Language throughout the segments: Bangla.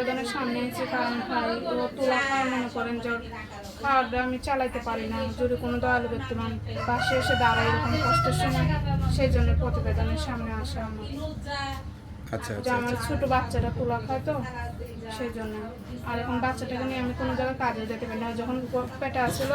প্রতিবেদনের সামনে এসে কারণ ভাই ও তোলা খাওয়া মনে করেন যে খাওয়ার খাওয়াটা আমি চালাইতে পারি না যদি কোনো দয়ালু ব্যক্তি মান পাশে এসে দাঁড়ায় এরকম কষ্টের সময় সেই জন্য প্রতিবেদনের সামনে আসা আমার। আচ্ছা আচ্ছা আমার ছোট বাচ্চাটা পোলা খায় তো সেই জন্য আর এখন বাচ্চাটাকে নিয়ে আমি কোনো জায়গায় কাজে যেতে পারি না। যখন পেটে আসছিল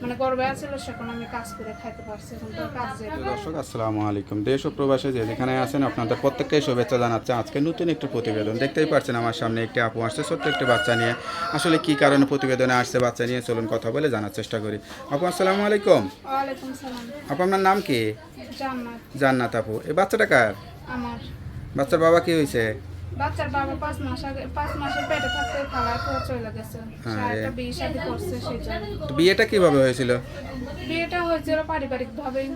মানে গর্বে আসছিল সেখন আমি কাজ করে খাইতে পারছি এখন তো কাজ দর্শক আসসালামু আলাইকুম। দেশ ও প্রবাসে যে যেখানে আছেন আপনাদের প্রত্যেককে শুভেচ্ছা জানাচ্ছে। আজকে নতুন একটি প্রতিবেদন। দেখতেই পাচ্ছেন আমার সামনে একটি আপু আসছে ছোট্ট একটি বাচ্চা নিয়ে। আসলে কি কারণে প্রতিবেদনে আসছে বাচ্চা নিয়ে চলুন কথা বলে জানার চেষ্টা করি। আপু আসসালামু আলাইকুম। ওয়ালাইকুম সালাম। আপু আপনার নাম কি? জান্নাত। জান্নাত আপু। এই বাচ্চাটা কার? আমার। বাচ্চার বাবা কি হয়েছে? বাচ্চার বাবা পাঁচ মাস আগে পাঁচ মাসের পেটে হ্যাঁ, বিয়েটা কীভাবে হয়েছিল? বিয়েটা হয়েছিল পারিবারিক ভাবেই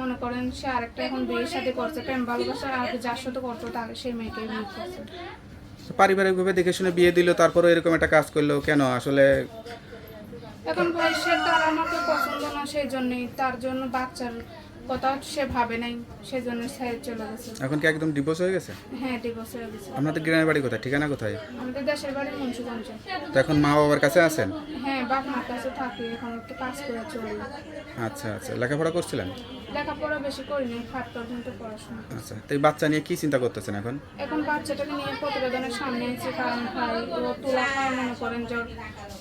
মনে করেন সে আরেকটা এখন বিয়ে শাদী করছে প্রেম ভালোবাসা আগে যার সাথে করতো তাকে সেই মেয়েকে বিয়ে করছে। পারিবারিকভাবে দেখে শুনে বিয়ে দিল তারপরে এরকম একটা কাজ করল কেন? আসলে এখন ভাই সে তার আমাকে পছন্দ না সেই জন্যই। তার জন্য বাচ্চার কথা সে ভাবে নাই সেই জন্য সে চলে গেছে। এখন কি একদম ডিভোর্স হয়ে গেছে? হ্যাঁ ডিভোর্স হয়ে গেছে। আপনাদের গ্রামের বাড়ি কোথায়? ঠিকানা কোথায়? আমাদের দেশের বাড়ি মুন্সিগঞ্জ। তো এখন মা বাবার কাছে আছেন? হ্যাঁ বাপ মার কাছে থাকি এখন একটু কাজ করে চলি। আচ্ছা আচ্ছা। লেখাপড়া করছিলেন? লেখাপড়া বেশি করিনি ফাইভ পর্যন্ত পড়াশোনা। আচ্ছা তো এই বাচ্চা নিয়ে কি চিন্তা করতেছেন এখন? এখন বাচ্চাটাকে নিয়ে প্রতিবেদনের সামনে এসে কারণ ভাই ও তোলা খাওয়া মনে করেন যে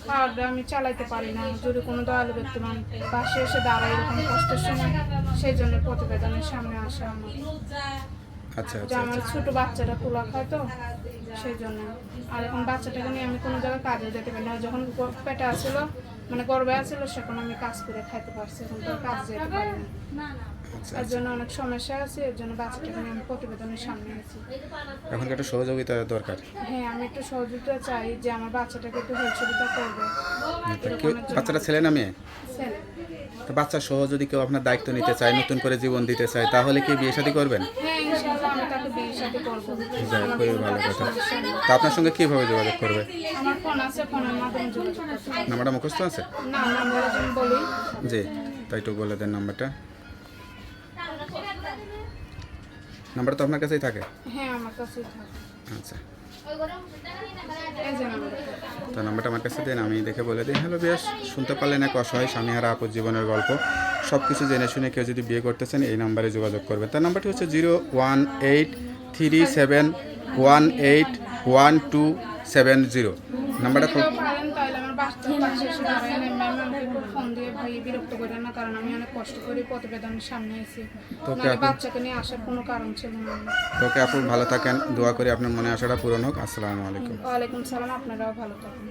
খাওয়াটা আমি চালাইতে পারি না। যদি কোনো দয়ালু ব্যক্তি মান পাশে এসে দাঁড়ায় এরকম কষ্টের সময় সেই জন্য প্রতিবেদনের সামনে আসা আমার। আচ্ছা আচ্ছা আমার ছোট বাচ্চাটা পোলা খায় তো সেই জন্য আর এখন বাচ্চাটাকে নিয়ে আমি কোনো জায়গায় কাজে যেতে পারি না। যখন পেটে আসছিল মানে গর্বে আসছিল সেখন আমি কাজ করে খাইতে পারছি এখন তো কাজ যেতে পারি না। আচ্ছা এর জন্য অনেক সমস্যা আছে এর জন্য বাচ্চাটাকে নিয়ে আমি প্রতিবেদনের সামনে আছি। এখন একটা সহযোগিতা দরকার। হ্যাঁ আমি একটু সহযোগিতা চাই যে আমার বাচ্চাটাকে একটু সহযোগিতা করবে। বাচ্চাটা ছেলে না মেয়ে? ছেলে। বাচ্চা সহ যদি কেউ আপনার দায়িত্ব নিতে চায় নতুন করে জীবন দিতে চায় তাহলে কি বিয়ে শাদী করবেন? হ্যাঁ খুবই ভালো কথা। তা আপনার সঙ্গে কীভাবে যোগাযোগ করবে। নাম্বারটা মুখস্থ আছে? জি তাই একটু বলে দেন নাম্বারটা। নাম্বার তো আপনার কাছেই থাকে? হ্যাঁ আমার কাছেই থাকে। আচ্ছা। এই যে নাম্বার তো নাম্বারটা আমার কাছে দেন আমি দেখে বলে দিই। হ্যালো বেশ শুনতে পারলেন এক অসহায় স্বামীহারা আপদ জীবনের গল্প। সব কিছু জেনে শুনে কেউ যদি বিয়ে করতে চান এই নাম্বারে যোগাযোগ করবে তার নাম্বারটি হচ্ছে zero one eight three seven one eight one two seven zero. নাম্বারটা ফোন দিয়ে বিরক্ত না কারণ আমি অনেক কষ্ট সামনে নিয়ে আসার কোনো কারণ ছিল না আপনি ভালো থাকেন, দোয়া করি আপনার মনে আসাটা পূরণ হোক। আসসালামু আলাইকুম। ওয়ালাইকুম সালাম, আপনারাও ভালো থাকুন।